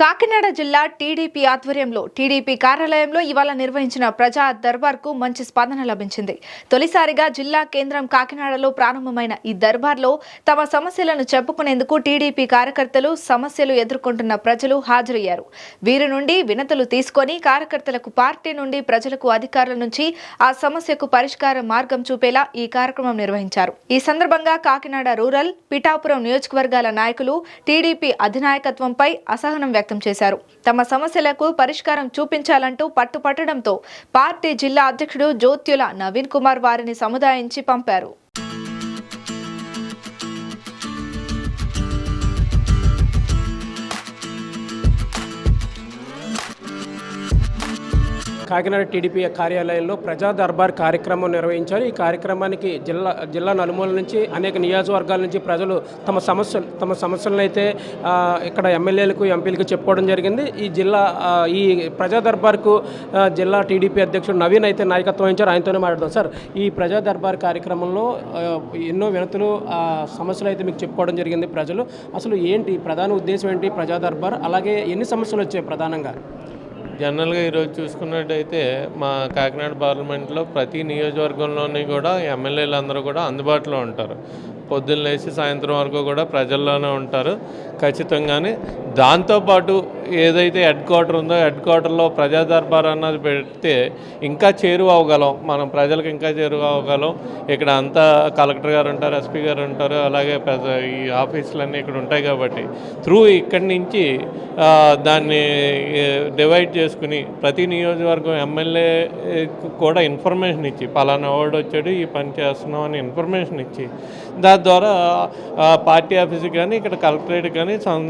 కాకినాడ జిల్లా టీడీపీ ఆధ్వర్యంలో టీడీపీ కార్యాలయంలో ఇవాళ నిర్వహించిన ప్రజా దర్బార్కు మంచి స్పందన లభించింది. తొలిసారిగా జిల్లా కేంద్రం కాకినాడలో ప్రారంభమైన ఈ దర్బార్లో తమ సమస్యలను చెప్పుకునేందుకు టీడీపీ కార్యకర్తలు సమస్యలు ఎదుర్కొంటున్న ప్రజలు హాజరయ్యారు. వీరి నుండి వినతులు తీసుకొని కార్యకర్తలకు పార్టీ నుండి ప్రజలకు అధికారుల నుంచి ఆ సమస్యకు పరిష్కార మార్గం చూపేలా ఈ కార్యక్రమం నిర్వహించారు. ఈ సందర్భంగా కాకినాడ రూరల్ పిఠాపురం నియోజకవర్గాల నాయకులు టీడీపీ అధినాయకత్వంపై అసహనం వ్యక్తం వ్యక్తం చేశారు. తమ సమస్యలకు పరిష్కారం చూపించాలంటూ పట్టుపట్టడంతో పార్టీ జిల్లా అధ్యక్షుడు జ్యోత్యుల నవీన్ కుమార్ వారిని సముదాయించి పంపారు. కాకినాడ టీడీపీ కార్యాలయంలో ప్రజా దర్బార్ కార్యక్రమం నిర్వహించారు. ఈ కార్యక్రమానికి జిల్లా జిల్లా నలుమూల నుంచి అనేక నియోజకవర్గాల నుంచి ప్రజలు తమ సమస్యలు తమ సమస్యలను అయితే ఇక్కడ ఎమ్మెల్యేలకు ఎంపీలకు చెప్పుకోవడం జరిగింది. ఈ జిల్లా ఈ ప్రజా దర్బార్కు జిల్లా టీడీపీ అధ్యక్షుడు నవీన్ అయితే నాయకత్వం వహించారు. ఆయనతోనే మాట్లాడదాం. సార్ ఈ ప్రజా దర్బార్ కార్యక్రమంలో ఎన్నో వినతులు సమస్యలు అయితే మీకు చెప్పుకోవడం జరిగింది ప్రజలు. అసలు ఏంటి ప్రధాన ఉద్దేశం ఏంటి ప్రజా దర్బార్? అలాగే ఎన్ని సమస్యలు వచ్చాయి ప్రధానంగా? జనరల్గా ఈరోజు చూసుకున్నట్టయితే మా కాకినాడ పార్లమెంట్లో ప్రతి నియోజకవర్గంలోని కూడా ఎమ్మెల్యేలు అందరూ కూడా అందుబాటులో ఉంటారు. పొద్దున్న లేచి సాయంత్రం వరకు కూడా ప్రజల్లోనే ఉంటారు. ఖచ్చితంగానే దాంతోపాటు ఏదైతే హెడ్ క్వార్టర్ ఉందో హెడ్ క్వార్టర్లో ప్రజా దర్బార్ అన్నది పెడితే ఇంకా చేరువ అవ్వగలం మనం ప్రజలకు ఇంకా చేరువ అవ్వగలం ఇక్కడ అంతా కలెక్టర్ గారు ఉంటారు ఎస్పీ గారు ఉంటారు అలాగే ఈ ఆఫీసులన్నీ ఇక్కడ ఉంటాయి కాబట్టి త్రూ ఇక్కడి నుంచి దాన్ని డివైడ్ చేసుకుని ప్రతి నియోజకవర్గం ఎమ్మెల్యే కూడా ఇన్ఫర్మేషన్ ఇచ్చి పలానా వాడు వచ్చాడు ఈ పని చేస్తున్నాం అని ఇన్ఫర్మేషన్ ఇచ్చి దాని ద్వారా పార్టీ ఆఫీస్కి కానీ ఇక్కడ కలెక్టరేట్ కానీ సం-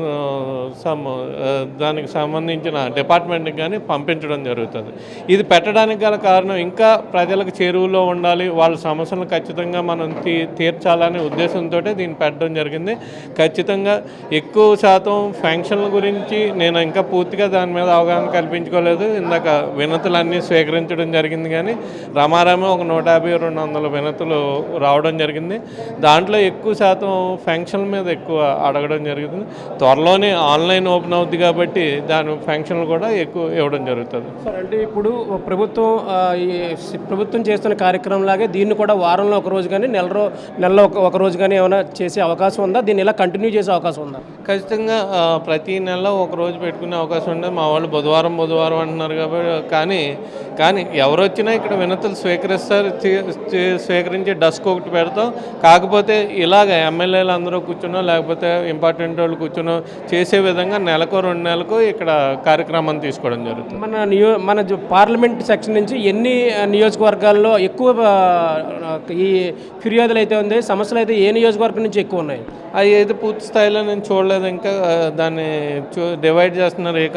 దానికి సంబంధించిన డిపార్ట్మెంట్కి కానీ పంపించడం జరుగుతుంది. ఇది పెట్టడానికి గల కారణం ఇంకా ప్రజలకు చేరువలో ఉండాలి వాళ్ళ సమస్యలను ఖచ్చితంగా మనం తీ తీర్చాలనే ఉద్దేశంతో దీన్ని పెట్టడం జరిగింది. ఖచ్చితంగా ఎక్కువ శాతం ఫంక్షన్ల గురించి నేను ఇంకా పూర్తిగా దాని మీద అవగాహన కల్పించుకోలేదు. ఇందాక వినతులన్నీ స్వీకరించడం జరిగింది కానీ రమారామే ఒక నూట యాభై రెండు వందల వినతులు రావడం జరిగింది. దాంట్లో ఎక్కువ శాతం ఫంక్షన్ల మీద ఎక్కువ అడగడం జరుగుతుంది. త్వరలోనే ఆన్లైన్ ఓపెన్ అవుద్ది కాబట్టి దాని ఫంక్షన్లు కూడా ఎక్కువ ఇవ్వడం జరుగుతుంది. సార్ అంటే ఇప్పుడు ప్రభుత్వం ఈ ప్రభుత్వం చేస్తున్న కార్యక్రమం లాగే దీన్ని కూడా వారంలో ఒక రోజు కానీ నెల రో నెలలో ఒక రోజు కానీ ఏమైనా చేసే అవకాశం ఉందా? దీన్ని ఇలా కంటిన్యూ చేసే అవకాశం ఉందా? ఖచ్చితంగా ప్రతి నెల ఒక రోజు పెట్టుకునే అవకాశం ఉండదు. మా వాళ్ళు బుధవారం బుధవారం అంటున్నారు కాబట్టి కానీ కానీ ఎవరు వచ్చినా ఇక్కడ వినతులు స్వీకరిస్తారు స్వీకరించి డస్క్ ఒకటి పెడతాం. కాకపోతే ఇలాగ ఎమ్మెల్యేలు అందరూ కూర్చునో లేకపోతే ఇంపార్టెంట్ వాళ్ళు కూర్చునో చేసే విధంగా నెలకో రెండు నెలలకు ఇక్కడ కార్యక్రమం తీసుకోవడం జరుగుతుంది మన నియో మన పార్లమెంట్ సెక్షన్ నుంచి ఎన్ని నియోజకవర్గాల్లో ఎక్కువ ఈ ఫిర్యాదులు అయితే ఉంది సమస్యలు అయితే ఏ నియోజకవర్గం నుంచి ఎక్కువ ఉన్నాయి అది అయితే పూర్తి స్థాయిలో నేను చూడలేదు ఇంకా దాన్ని చూ డివైడ్ చేస్తున్నారు ఏ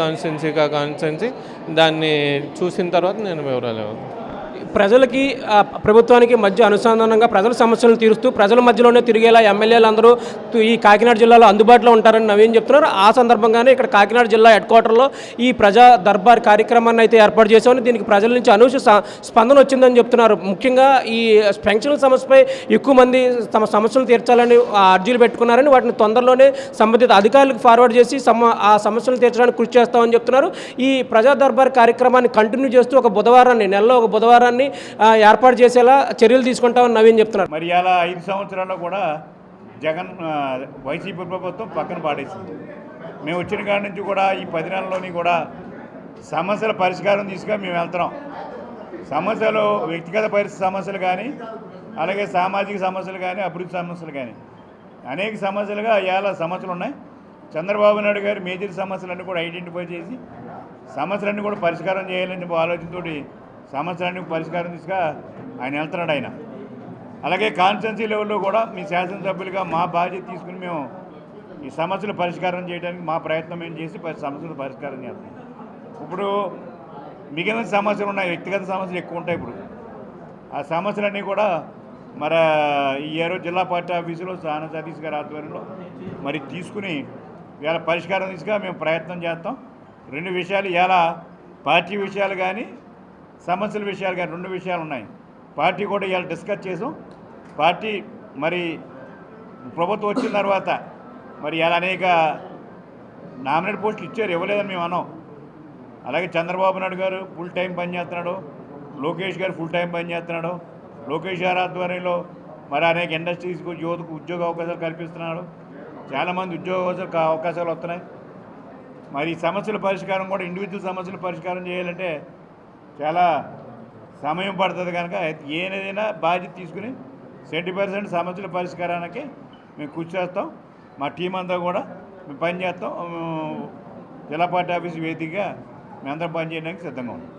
ఆ కాన్స్టిట్యున్సీ దాన్ని చూసిన తర్వాత నేను వివరాలు ఇవ్వను. ప్రజలకి ప్రభుత్వానికి మధ్య అనుసంధానంగా ప్రజల సమస్యలను తీరుస్తూ ప్రజల మధ్యలోనే తిరిగేలా ఎమ్మెల్యేలు అందరూ ఈ కాకినాడ జిల్లాలో అందుబాటులో ఉంటారని నవీన్ చెప్తున్నారు. ఆ సందర్భంగానే ఇక్కడ కాకినాడ జిల్లా హెడ్ క్వార్టర్లో ఈ ప్రజా దర్బార్ కార్యక్రమాన్ని అయితే ఏర్పాటు చేశామని దీనికి ప్రజల నుంచి అనూష స్పందన వచ్చిందని చెప్తున్నారు. ముఖ్యంగా ఈ పెన్షన్ సమస్యపై ఎక్కువ మంది తమ సమస్యలు తీర్చాలని అర్జీలు పెట్టుకున్నారని వాటిని తొందరలోనే సంబంధిత అధికారులకు ఫార్వర్డ్ చేసి సమ ఆ సమస్యలు తీర్చడానికి కృషి చేస్తామని చెప్తున్నారు. ఈ ప్రజా దర్బార్ కార్యక్రమాన్ని కంటిన్యూ చేస్తూ ఒక బుధవారాన్ని నెలలో ఒక బుధవారాన్ని ఆ, ఏర్పాటు చేసేలా చర్యలు తీసుకుంటామని నవీన్ చెప్తున్నారు. మరి అలా ఐదు సంవత్సరాల్లో కూడా జగన్ వైసీపీ ప్రభుత్వం పక్కన పాడేసింది. మేము వచ్చిన కాడి నుంచి కూడా ఈ పది నెలల్లోని కూడా సమస్యల పరిష్కారం తీసుకొని మేము వెళ్తున్నాం. సమస్యలు వ్యక్తిగత పరిస్థితి సమస్యలు కానీ అలాగే సామాజిక సమస్యలు కానీ అభివృద్ధి సమస్యలు కానీ అనేక సమస్యలుగా ఇవాళ సమస్యలు ఉన్నాయి. చంద్రబాబు నాయుడు గారు మేజర్ సమస్యలన్నీ కూడా ఐడెంటిఫై చేసి సమస్యలన్నీ కూడా పరిష్కారం చేయాలని ఆలోచనతోటి సమస్యలన్నీ పరిష్కారం తీసుక ఆయన వెళ్తున్నాడు ఆయన. అలాగే కాన్స్టెన్సీ లెవెల్లో కూడా మీ శాసనసభ్యులుగా మా బాధ్యత తీసుకుని మేము ఈ సమస్యలు పరిష్కారం చేయడానికి మా ప్రయత్నం మేము చేసి సమస్యలు పరిష్కారం చేస్తాం ఇప్పుడు మిగిలిన సమస్యలు ఉన్నాయి వ్యక్తిగత సమస్యలు ఎక్కువ ఉంటాయి ఇప్పుడు. ఆ సమస్యలన్నీ కూడా మరి ఈ ఏరో జిల్లా పార్టీ ఆఫీసులో సాన సతీష్ గారి ఆధ్వర్యంలో మరి తీసుకుని ఇవాళ పరిష్కారం తీసుకుని మేము ప్రయత్నం చేస్తాం. రెండు విషయాలు ఇలా పార్టీ విషయాలు కానీ సమస్యల విషయాలు కానీ రెండు విషయాలు ఉన్నాయి. పార్టీ కూడా ఇవాళ డిస్కస్ చేసాం. పార్టీ మరి ప్రభుత్వం వచ్చిన తర్వాత మరి ఇలా అనేక నామినేట్ పోస్టులు ఇచ్చారు. ఇవ్వలేదని మేము అన్నాం. అలాగే చంద్రబాబు నాయుడు గారు ఫుల్ టైం పనిచేస్తున్నాడు లోకేష్ గారు ఫుల్ టైం పనిచేస్తున్నాడు లోకేష్ గారి ఆధ్వర్యంలో మరి అనేక ఇండస్ట్రీస్కు యువతకు ఉద్యోగ అవకాశాలు కల్పిస్తున్నాడు. చాలామంది ఉద్యోగ అవకాశాలు అవకాశాలు వస్తున్నాయి. మరి సమస్యల పరిష్కారం కూడా ఇండివిజువల్ సమస్యల పరిష్కారం చేయాలంటే చాలా సమయం పడుతుంది కనుక ఏదైనా బాధ్యత తీసుకుని సెవెంటీ పర్సెంట్ సమస్యల పరిష్కారానికి మేము కృషి చేస్తాం. మా టీం అంతా కూడా మేము పనిచేస్తాం. జిల్లా పార్టీ ఆఫీస్ వేదికగా మేమందరం పనిచేయడానికి సిద్ధంగా ఉన్నాం.